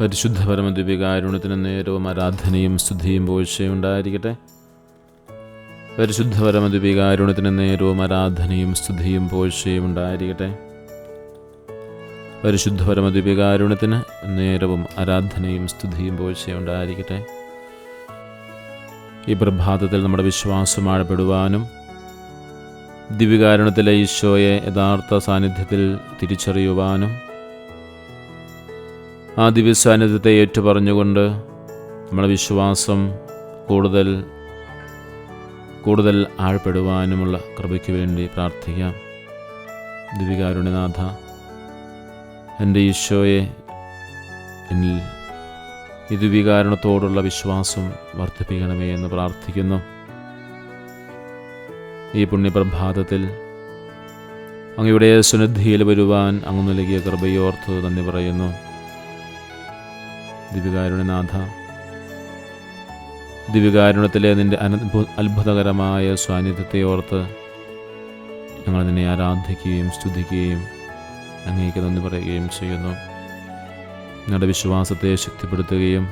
പരിശുദ്ധ പരമദിവ്യകാരുണ്യത്തിന് നേരവും ആരാധനയും സ്തുതിയും പോഴ്ചയും ഉണ്ടായിരിക്കട്ടെ. പരിശുദ്ധ പരമദിവ്യകാരുണ്യത്തിന് നേരവും ആരാധനയും സ്തുതിയും പോഴ്ചയും ഉണ്ടായിരിക്കട്ടെ. പരിശുദ്ധ പരമദിവ്യകാരുണ്യത്തിന് നേരവും ആരാധനയും സ്തുതിയും പോഴ്ചയും ഉണ്ടായിരിക്കട്ടെ. ഈ പ്രഭാതത്തിൽ നമ്മുടെ വിശ്വാസം ആഴപ്പെടുവാനും ദിവ്യകാരുണ്യത്തിലെ ഈശോയെ യഥാർത്ഥ സാന്നിധ്യത്തിൽ തിരിച്ചറിയുവാനും ആ ദിവ്യസാന്നിധ്യത്തെ ഏറ്റുപറഞ്ഞുകൊണ്ട് നമ്മുടെ വിശ്വാസം കൂടുതൽ കൂടുതൽ ആഴ്പ്പെടുവാനുമുള്ള കൃപയ്ക്ക് വേണ്ടി പ്രാർത്ഥിക്കാം. ദിവികാരുണ്യനാഥ എന്റെ ഈശോയെ എന്നിൽ ഈ ദിവികാരണത്തോടുള്ള വിശ്വാസം വർദ്ധിപ്പിക്കണമേ എന്ന് പ്രാർത്ഥിക്കുന്നു. ഈ പുണ്യപ്രഭാതത്തിൽ അങ്ങയുടെ സുനിധിയിൽ വരുവാൻ അങ്ങ് നൽകിയ കൃപയോർത്ത് നന്ദി പറയുന്നു. ദിവ്യകാരുണ്യനാഥ. ദിവ്യകാരുണ്യത്തിലെ അനദ്ഭു അത്ഭുതകരമായ സാന്നിധ്യത്തെ ഓർത്ത് ഞങ്ങൾ നിന്നെ ആരാധിക്കുകയും സ്തുതിക്കുകയും അങ്ങേക്ക് നന്ദി പറയുകയും ചെയ്യുന്നു. ഞങ്ങളുടെ വിശ്വാസത്തെ ശക്തിപ്പെടുത്തുകയും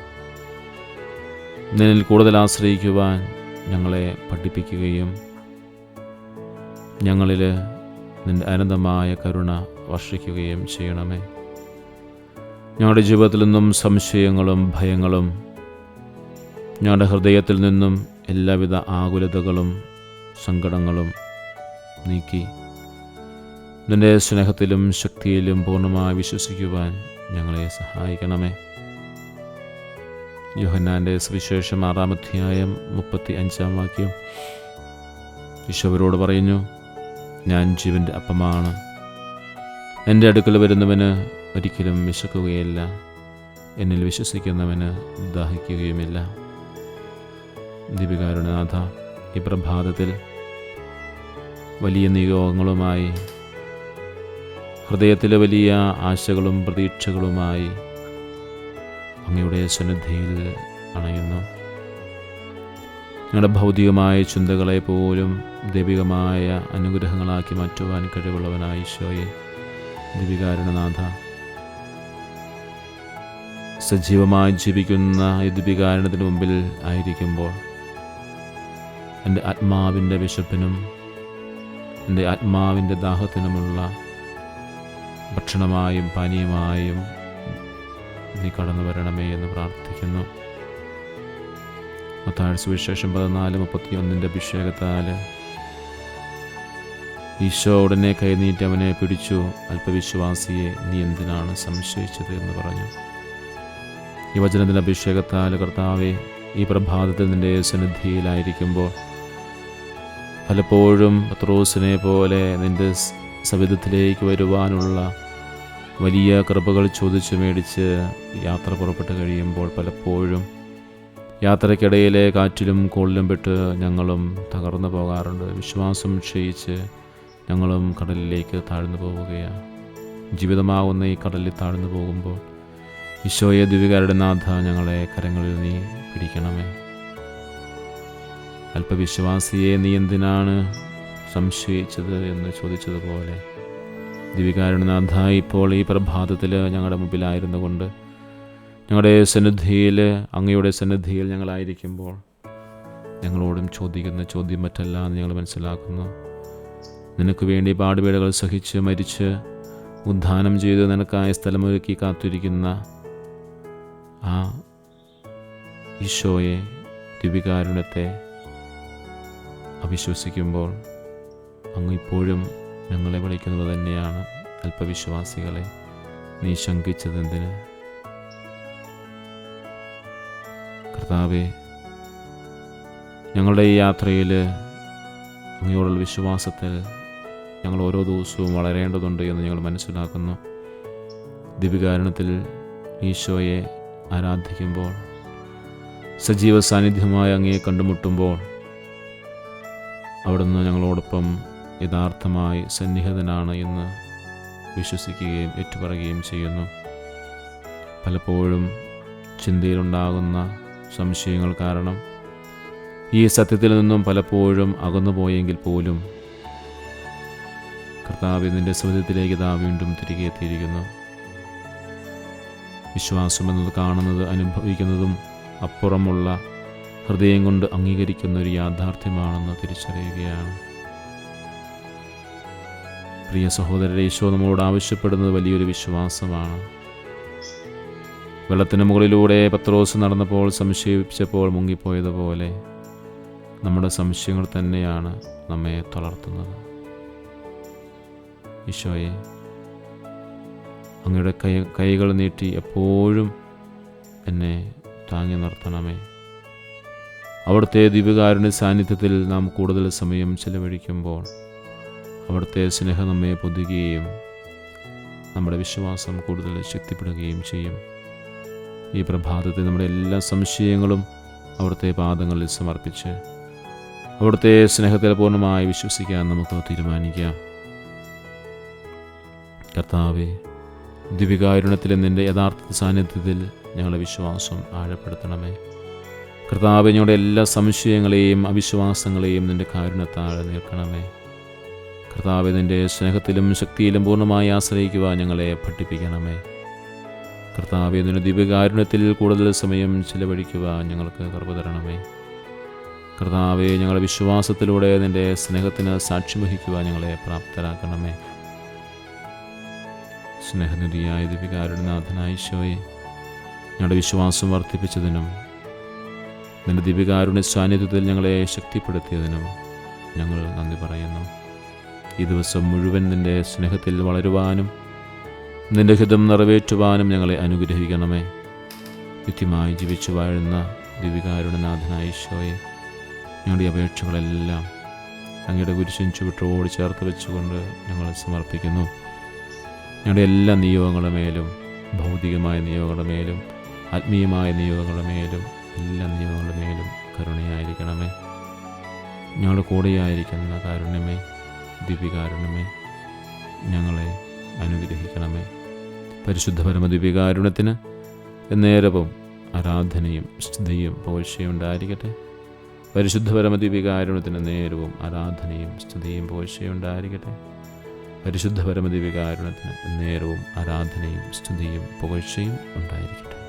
നിന്നിൽ കൂടുതൽ ആശ്രയിക്കുവാൻ ഞങ്ങളെ പഠിപ്പിക്കുകയും ഞങ്ങളിൽ നിന്റെ അനന്തമായ കരുണ വർഷിക്കുകയും ചെയ്യണമേ. ഞങ്ങളുടെ ജീവിതത്തിൽ നിന്നും സംശയങ്ങളും ഭയങ്ങളും ഞങ്ങളുടെ ഹൃദയത്തിൽ നിന്നും എല്ലാവിധ ആകുലതകളും സങ്കടങ്ങളും നീക്കി നിന്റെ സ്നേഹത്തിലും ശക്തിയിലും പൂർണമായി വിശ്വസിക്കുവാൻ ഞങ്ങളെ സഹായിക്കണമേ. യോഹന്നാന്റെ സുവിശേഷം ആറാം അധ്യായം മുപ്പത്തി അഞ്ചാം വാക്യം. ഈശോവരോട് പറയുന്നു ഞാൻ ജീവന്റെ അപ്പമാണ്. എന്റെ അടുക്കൽ വരുന്നവന് ഒരിക്കലും വിശക്കുകയില്ല എന്നിൽ വിശ്വസിക്കുന്നവന് ദാഹിക്കുകയുമില്ല. ദീപികാരുണനാഥ ഈ പ്രഭാതത്തിൽ വലിയ നിയോഗങ്ങളുമായി ഹൃദയത്തിലെ വലിയ ആശകളും പ്രതീക്ഷകളുമായി അങ്ങയുടെ സന്നിധിയിൽ അണയുന്നു. ഞങ്ങളുടെ ഭൗതികമായ ചിന്തകളെ പോലും ദൈവികമായ അനുഗ്രഹങ്ങളാക്കി മാറ്റുവാൻ കഴിവുള്ളവനായി ഈശോയെ. ദിവികാരുണനാഥ സജീവമായി ജീവിക്കുന്ന ഈ ദിവികാരണത്തിന് മുമ്പിൽ ആയിരിക്കുമ്പോൾ എന്റെ ആത്മാവിന്റെ വിശപ്പിനും എന്റെ ആത്മാവിന്റെ ദാഹത്തിനുമുള്ള ഭക്ഷണമായും പാനീയമായും നീ കടന്നു വരണമേ എന്ന് പ്രാർത്ഥിക്കുന്നു. മത്താഴ് സുവിശേഷം പതിനാല് മുപ്പത്തി ഒന്നിന്റെ അഭിഷേകത്താൽ ഈശോ ഉടനെ കൈനീട്ടി അവനെ പിടിച്ചു. അല്പവിശ്വാസിയെ നീ എന്തിനാണ് സംശയിച്ചത് എന്ന് പറഞ്ഞു. ഈ വചനത്തിന്റെ അഭിഷേകത്താൽ കർത്താവെ ഈ പ്രഭാതത്തിൽ നിന്റെ സന്നിധിയിലായിരിക്കുമ്പോൾ പലപ്പോഴും പത്രോസിനെ പോലെ നിന്റെ സവിധത്തിലേക്ക് വരുവാനുള്ള വലിയ കൃപകൾ ചോദിച്ചു മേടിച്ച് യാത്ര പുറപ്പെട്ട് കഴിയുമ്പോൾ പലപ്പോഴും യാത്രയ്ക്കിടയിലെ കാറ്റിലും കോളിലും പെട്ട് ഞങ്ങളും തകർന്നു പോകാറുണ്ട്. വിശ്വാസം ക്ഷയിച്ച് ഞങ്ങളും കടലിലേക്ക് താഴ്ന്നു പോവുകയാണ്. ജീവിതമാകുന്ന ഈ കടലിൽ താഴ്ന്നു പോകുമ്പോൾ ഈശോയെ ദിവികാരുടെ നാഥ ഞങ്ങളെ കരങ്ങളിൽ നീ പിടിക്കണമേ. അല്പവിശ്വാസിയെ നീ എന്തിനാണ് സംശയിച്ചത് എന്ന് ചോദിച്ചതുപോലെ ദിവികാരുണനാഥ ഇപ്പോൾ ഈ പ്രഭാതത്തിൽ ഞങ്ങളുടെ മുമ്പിലായിരുന്നു കൊണ്ട് ഞങ്ങളുടെ സന്നിധിയിൽ അങ്ങയുടെ സന്നിധിയിൽ ഞങ്ങളായിരിക്കുമ്പോൾ ഞങ്ങളോടും ചോദിക്കുന്ന ചോദ്യം മറ്റല്ല എന്ന് ഞങ്ങൾ മനസ്സിലാക്കുന്നു. നിനക്ക് വേണ്ടി പാടുപേടുകൾ സഹിച്ച് മരിച്ച് ഉദ്ധാനം ചെയ്ത് നിനക്കായ സ്ഥലമൊരുക്കി കാത്തിരിക്കുന്ന ആ ഈശോയെ ദിവ്യകാരുണ്യത്തെ അവിശ്വസിക്കുമ്പോൾ അങ്ങ് ഇപ്പോഴും ഞങ്ങളെ വിളിക്കുന്നത് തന്നെയാണ് അല്പവിശ്വാസികളെ നീ ശങ്കിച്ചതെന്തിന്? കർത്താവെ ഞങ്ങളുടെ ഈ യാത്രയിൽ അങ്ങയോടുള്ള വിശ്വാസത്തിൽ ഞങ്ങൾ ഓരോ ദിവസവും വളരേണ്ടതുണ്ട് എന്ന് ഞങ്ങൾ മനസ്സിലാക്കുന്നു. ദിവികാരണത്തിൽ ഈശോയെ ആരാധിക്കുമ്പോൾ സജീവ സാന്നിധ്യമായ അങ്ങയെ കണ്ടുമുട്ടുമ്പോൾ അവിടുന്ന് ഞങ്ങളോടൊപ്പം യഥാർത്ഥമായി സന്നിഹിതനാണ് എന്ന് വിശ്വസിക്കുകയും ഏറ്റുപറയുകയും ചെയ്യുന്നു. പലപ്പോഴും ചിന്തയിലുണ്ടാകുന്ന സംശയങ്ങൾ കാരണം ഈ സത്യത്തിൽ നിന്നും പലപ്പോഴും അകന്നുപോയെങ്കിൽ പോലും കർത്താവ് നിന്റെ സൗദ്യത്തിലേക്ക് ഇതാ വീണ്ടും തിരികെ എത്തിയിരിക്കുന്നു. വിശ്വാസം എന്നത് കാണുന്നത് അനുഭവിക്കുന്നതും അപ്പുറമുള്ള ഹൃദയം കൊണ്ട് അംഗീകരിക്കുന്ന ഒരു യാഥാർത്ഥ്യമാണെന്ന് തിരിച്ചറിയുകയാണ്. പ്രിയ സഹോദരരെ ഈശോ നമ്മളോട് ആവശ്യപ്പെടുന്നത് വലിയൊരു വിശ്വാസമാണ്. വെള്ളത്തിന് മുകളിലൂടെ പത്രോസ് നടന്നപ്പോൾ സംശയിപ്പിച്ചപ്പോൾ മുങ്ങിപ്പോയതുപോലെ നമ്മുടെ സംശയങ്ങൾ തന്നെയാണ് നമ്മെ തളർത്തുന്നത്. ഈശോയെ അങ്ങയുടെ കൈ കൈകൾ നീട്ടി എപ്പോഴും എന്നെ താങ്ങി നിർത്തണമേ. അവിടുത്തെ ദിവ്യകാരുണ്യ സാന്നിധ്യത്തിൽ നാം കൂടുതൽ സമയം ചെലവഴിക്കുമ്പോൾ അവിടുത്തെ സ്നേഹം നമ്മെ പൊതുകുകയും നമ്മുടെ വിശ്വാസം കൂടുതൽ ശക്തിപ്പെടുകയും ചെയ്യും. ഈ പ്രഭാതത്തിൽ നമ്മുടെ എല്ലാ സംശയങ്ങളും അവിടുത്തെ പാദങ്ങളിൽ സമർപ്പിച്ച് അവിടുത്തെ സ്നേഹത്തിൽ പൂർണമായി വിശ്വസിക്കാൻ നമുക്ക് തീരുമാനിക്കാം. കർത്താവെ ദിവികാരുണ്യത്തിലെ നിന്റെ യഥാർത്ഥ സാന്നിധ്യത്തിൽ ഞങ്ങളുടെ വിശ്വാസം ആഴപ്പെടുത്തണമേ. കർത്താവ് ഞങ്ങളുടെ എല്ലാ സംശയങ്ങളെയും അവിശ്വാസങ്ങളെയും നിന്റെ കാരുണ്യത്താഴെ നിൽക്കണമേ കർത്താവ് നിന്റെ സ്നേഹത്തിലും ശക്തിയിലും പൂർണമായി ആശ്രയിക്കുവാൻ ഞങ്ങളെ പഠിപ്പിക്കണമേ. കർത്താവ് നിന്റെ ദിവ്യകാരുണ്യത്തിൽ കൂടുതൽ സമയം ചിലവഴിക്കുക ഞങ്ങൾക്ക് കൃപ തരണമേ. കർത്താവെ ഞങ്ങളുടെ വിശ്വാസത്തിലൂടെ നിന്റെ സ്നേഹത്തിന് സാക്ഷ്യം വഹിക്കുവാൻ ഞങ്ങളെ പ്രാപ്തരാക്കണമേ. സ്നേഹനിധിയായ ദിവികാരുടെ ഈശോയെ ഞങ്ങളുടെ വിശ്വാസം വർദ്ധിപ്പിച്ചതിനും നിന്റെ ദിവികാരുടെ സാന്നിധ്യത്തിൽ ഞങ്ങളെ ശക്തിപ്പെടുത്തിയതിനും ഞങ്ങൾ നന്ദി പറയുന്നു. ഈ ദിവസം മുഴുവൻ നിന്റെ സ്നേഹത്തിൽ വളരുവാനും നിന്റെ ഹിതം നിറവേറ്റുവാനും ഞങ്ങളെ അനുഗ്രഹിക്കണമേ. നിത്യമായി ജീവിച്ചു വാഴുന്ന ദിവികാരുടെ ഈശോയെ ഞങ്ങളുടെ അപേക്ഷകളെല്ലാം അങ്ങയുടെ കുരിശിൻ ചുവട്ടോട് ചേർത്ത് വെച്ചുകൊണ്ട് ഞങ്ങൾ സമർപ്പിക്കുന്നു. ഞങ്ങളുടെ എല്ലാ നിയോഗങ്ങളുടെ മേലും ഭൗതികമായ നിയോഗങ്ങളുടെ മേലും ആത്മീയമായ നിയോഗങ്ങളുടെ മേലും എല്ലാ നിയോഗങ്ങളുടെ മേലും കരുണയായിരിക്കണമേ. ഞങ്ങളുടെ കൂടെയായിരിക്കുന്ന കാരുണ്യമേ ദിവ്യകാരുണ്യമേ ഞങ്ങളെ അനുഗ്രഹിക്കണമേ. പരിശുദ്ധ പരമദിവ്യകാരുണ്യത്തിന് നേരവും ആരാധനയും സ്തുതിയും പോഴ്ചയും ഉണ്ടായിരിക്കട്ടെ. പരിശുദ്ധ ദിവ്യകാരുണ്യത്തിന് നേരവും ആരാധനയും സ്തുതിയും പോഴ്ചയും ഉണ്ടായിരിക്കട്ടെ. പരിശുദ്ധ പരമദിവ്യകാരുണ്യത്തിന് നേരവും ആരാധനയും സ്തുതിയും പുകഴ്ചയും ഉണ്ടായിരിക്കട്ടെ.